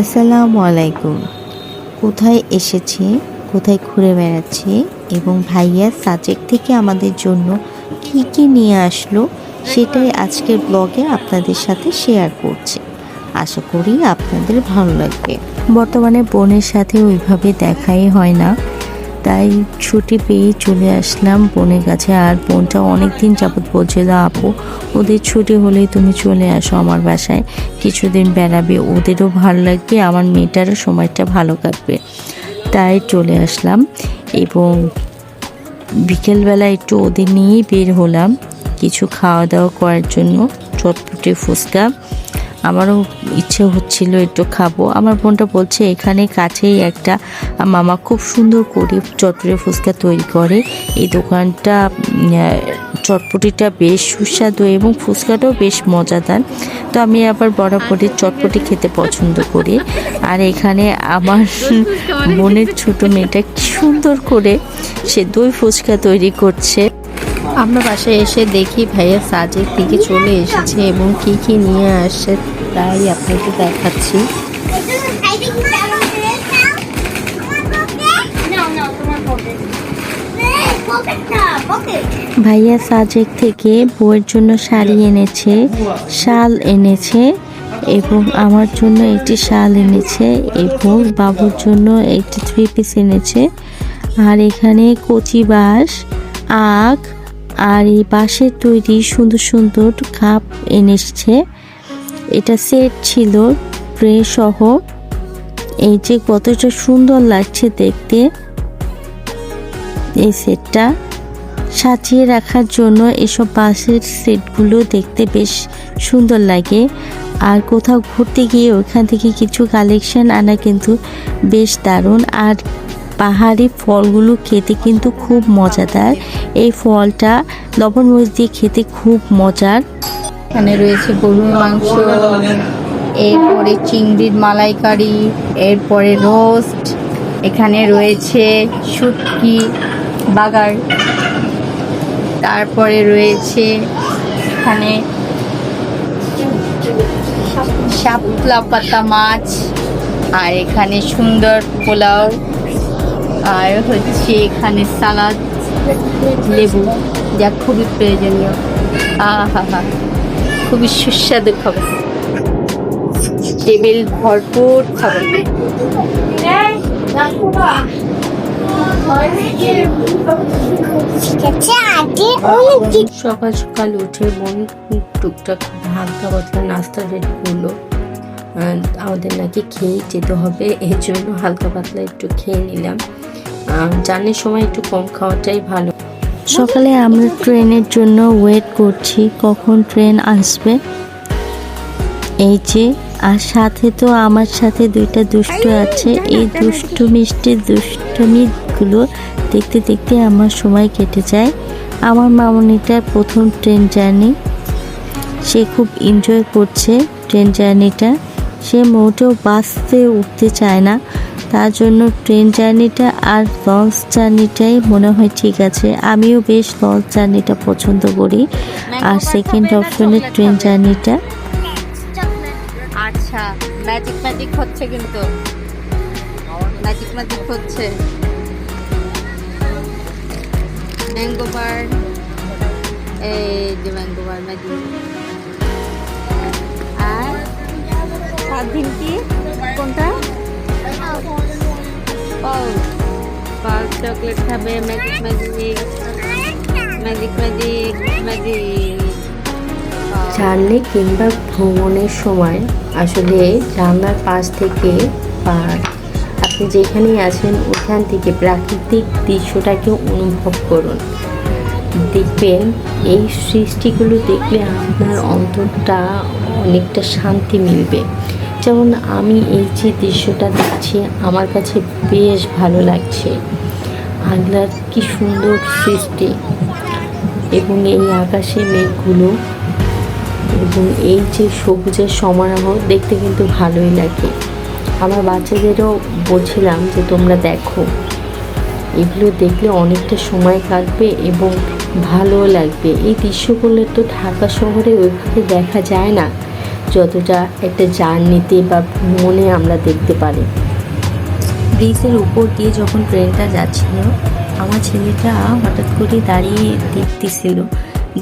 আসসালামু আলাইকুম। কোথায় এসেছে, কোথায় ঘুরে বেড়াচ্ছে এবং ভাইয়া সাজেক থেকে আমাদের জন্য কি কি নিয়ে আসলো সেটাই আজকের ব্লগে আপনাদের সাথে শেয়ার করছে। আশা করি আপনাদের ভালো লাগবে। বর্তমানে বোনের সাথে ওইভাবে দেখাই হয় না। তাই ছুটি পেয়ে চলে আসলাম বোনের কাছে। আর বোনটা অনেক দিন যাবৎ বলছিল আপু, ওদের ছুটি হলেই তুমি চলে আসো আমার বাসায়। কিছুদিন বেড়াবে, ওদেরও ভালো লাগবে, আমার মেয়েটারও সময়টা ভালো কাটবে। তাই চলে আসলাম এবং বিকেলবেলা একটু ওদের নিয়েই বের হলাম। কিছু খাওয়া দাওয়া করার জন্য, চটপটে ফুচকা আমারও ইচ্ছে হচ্ছিল একটু খাব। আমার বোনটা বলছে এখানে কাছেই একটা মামা খুব সুন্দর করে চটপটে ফুচকা তৈরি করে। এই দোকানটা চটপটিটা বেশ সুস্বাদু এবং ফুচকাটাও বেশ মজাদার। তো আমি আবার বরাবরই চটপটি খেতে পছন্দ করি। আর এখানে আমার বোনের ছোট মেয়েটা কি সুন্দর করে সে দই ফুচকা তৈরি করছে। আমরা বাসায় এসে দেখি ভাইয়া সাজেক থেকে চলে এসেছে এবং কি কি নিয়ে আসছে তাই আপনাকে দেখাচ্ছি. ভাইয়া সাজেক থেকে বউয়ের জন্য শাড়ি এনেছে, শাল এনেছে এবং আমার জন্য একটি শাল এনেছে এবং বাবুর জন্য একটি থ্রি পিস এনেছে আর এখানে কচি বাঁশ, আখ আর এই বাঁশের তৈরি সুন্দর সুন্দর কাপ এনেছে এটা সেট ছিল ট্রে সহ এই যে কতটা সুন্দর লাগছে দেখতে। এই সেটটা সাজিয়ে রাখার জন্য এসব বাঁশের সেটগুলো দেখতে বেশ সুন্দর লাগে। আর কোথাও ঘুরতে গিয়ে ওখান থেকে কিছু কালেকশন আনা কিন্তু বেশ দারুণ। আর পাহাড়ি ফলগুলো খেতে কিন্তু খুব মজাদার। এই ফলটা লবণ মরিচ দিয়ে খেতে খুব মজার। এখানে রয়েছে গরুর মাংস, এরপরে চিংড়ির মালাইকারি, এরপরে রোস্ট, এখানে রয়েছে শুটকি, বাগার, তারপরে রয়েছে এখানে শাপলা পাতা মাছ, আর এখানে সুন্দর পোলাও। আর হচ্ছে এখানে সালাদ, লেবু, যা খুবই প্রয়োজনীয়। আহা হা, খুবই সুস্বাদু খাবার। টেবিল ভরপুর খাবার। সকাল সকাল উঠে বোন টুকটাক হালকা পাতলা নাস্তা রেডি করল। আমাদের নাকি খেয়েই যেতে হবে এই জন্য হালকা পাতলা একটু খেয়ে নিলাম। জার্নির সময় একটু কম খাওয়াটাই ভালো। সকালে আমরা ট্রেনের জন্য ওয়েট করছি, কখন ট্রেন আসবে। এই যে, আর সাথে তো আমার সাথে দুইটা দুষ্টু আছে। এই দুষ্টু মিষ্টি দুষ্টমিগুলো দেখতে দেখতে আমার সময় কেটে যায়। আমার মামনিটার প্রথম ট্রেন জার্নি। সে খুব এনজয় করছে ট্রেন জার্নিটা। সে মোটেও বাসতে উঠতে চায় না। তার জন্য ট্রেন জার্নিটা আর লঞ্চ জার্নিটাই মনে হয় ঠিক আছে। আমিও বেশ লঞ্চ জার্নিটা পছন্দ করি। আর সেকেন্ড অপশনে ট্রেন জার্নিটা। আচ্ছা ম্যাজিক ম্যাজিক হচ্ছে কিন্তু। ম্যাজিক ম্যাজিক হচ্ছে। ম্যাঙ্গো বার এই যে ম্যাঙ্গো বার ম্যাজিক আর কি কোনটা? পাউচ কিংবা ভ্রমণের সময় আসলে জানলার পাশ থেকে বা আপনি যেখানেই আছেন, ওখান থেকে প্রাকৃতিক দৃশ্যটাকে অনুভব করুন। দেখবেন এই সৃষ্টিগুলো দেখলে আপনার অন্তরটা অনেকটা শান্তি মিলবে। যেমন আমি এই যে দৃশ্যটা দেখছি, আমার কাছে বেশ ভালো লাগছে। আল্লাহর কি সুন্দর সৃষ্টি এবং এই আকাশে মেঘগুলো এবং এই যে সবুজের সমারোহ দেখতে কিন্তু ভালোই লাগে। আমার বাচ্চাদেরও বলছিলাম যে তোমরা দেখো। এগুলো দেখলে অনেকটা সময় কাটবে এবং ভালো লাগবে। এই দৃশ্যগুলো তো ঢাকা শহরে ওইভাবে দেখা যায় না। যতটা একটা জার্নিতে বা ভ্রমণে আমরা দেখতে পারি। ব্রিজের উপর দিয়ে যখন ট্রেনটা যাচ্ছিল, আমার ছেলেটা হঠাৎ করে দাঁড়িয়ে দেখতেছিল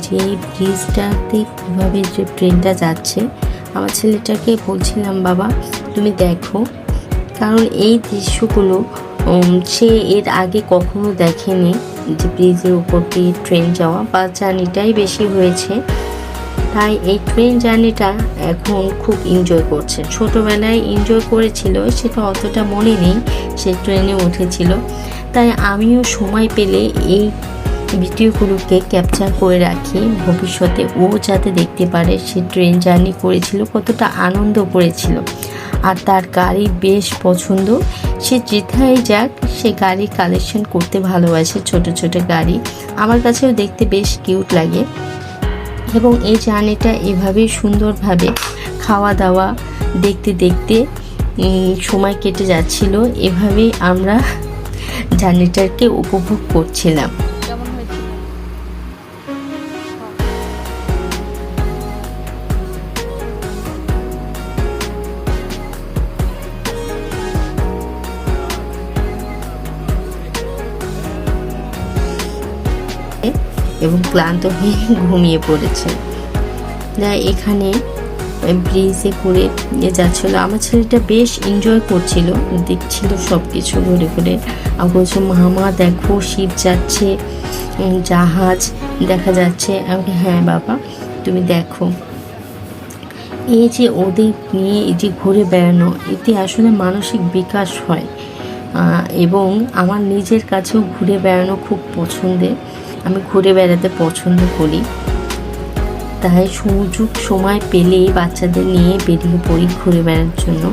যে ব্রিজটাতে কীভাবে যে ট্রেনটা যাচ্ছে। আমার ছেলেটাকে বলছিলাম, বাবা, তুমি দেখো। কারণ এই দৃশ্যগুলো সে এর আগে কখনো দেখেনি যে ব্রিজের উপর দিয়ে ট্রেন যাওয়া বা জার্নিটাই বেশি হয়েছে। তাই এই ট্রেন জার্নিটা এখন খুব এনজয় করছে। ছোটোবেলায় এনজয় করেছিল, সেটা অতটা মনে নেই, সে ট্রেনে উঠেছিল। তাই আমিও সময় পেলে এই ভিডিওগুলোকে ক্যাপচার করে রাখি। ভবিষ্যতে ও যাতে দেখতে পারে সে ট্রেন জার্নি করেছিল, কতটা আনন্দ করেছিল। আর তার গাড়ি বেশ পছন্দ। সে যেথায় যাক, সে গাড়ি কালেকশন করতে ভালোবাসে, ছোট ছোট গাড়ি। আমার কাছেও দেখতে বেশ কিউট লাগে। এবং এই জার্নিটা এভাবেই সুন্দরভাবে খাওয়া দাওয়া দেখতে দেখতে সময় কেটে যাচ্ছিল। এভাবেই আমরা জার্নিটাকে উপভোগ করছিলাম। এবং ক্লান্ত হয়ে ঘুমিয়ে পড়েছে। যা এখানে ব্রিজে করে নিয়ে যাচ্ছিল, আমার ছেলেটা বেশ এনজয় করছিল, দেখছিল সব কিছু ঘুরে ঘুরে। আর বলছে, মামা, দেখো শীত যাচ্ছে জাহাজ দেখা যাচ্ছে। আমি হ্যাঁ বাবা, তুমি দেখো। এই যে ওদের নিয়ে এই যে ঘুরে বেড়ানো, এতে আসলে মানসিক বিকাশ হয়। এবং আমার নিজের কাছেও ঘুরে বেড়ানো খুব পছন্দের। আমি ঘুরে বেড়াতে পছন্দ করি। তাই সুযোগ সময় পেলেই বাচ্চাদের নিয়ে বেরিয়ে পড়ি ঘুরে বেড়ানোর জন্য।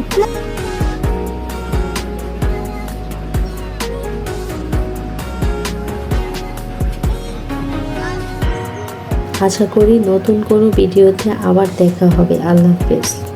আশা করি নতুন কোনো ভিডিওতে আবার দেখা হবে। আল্লাহ হাফেজ।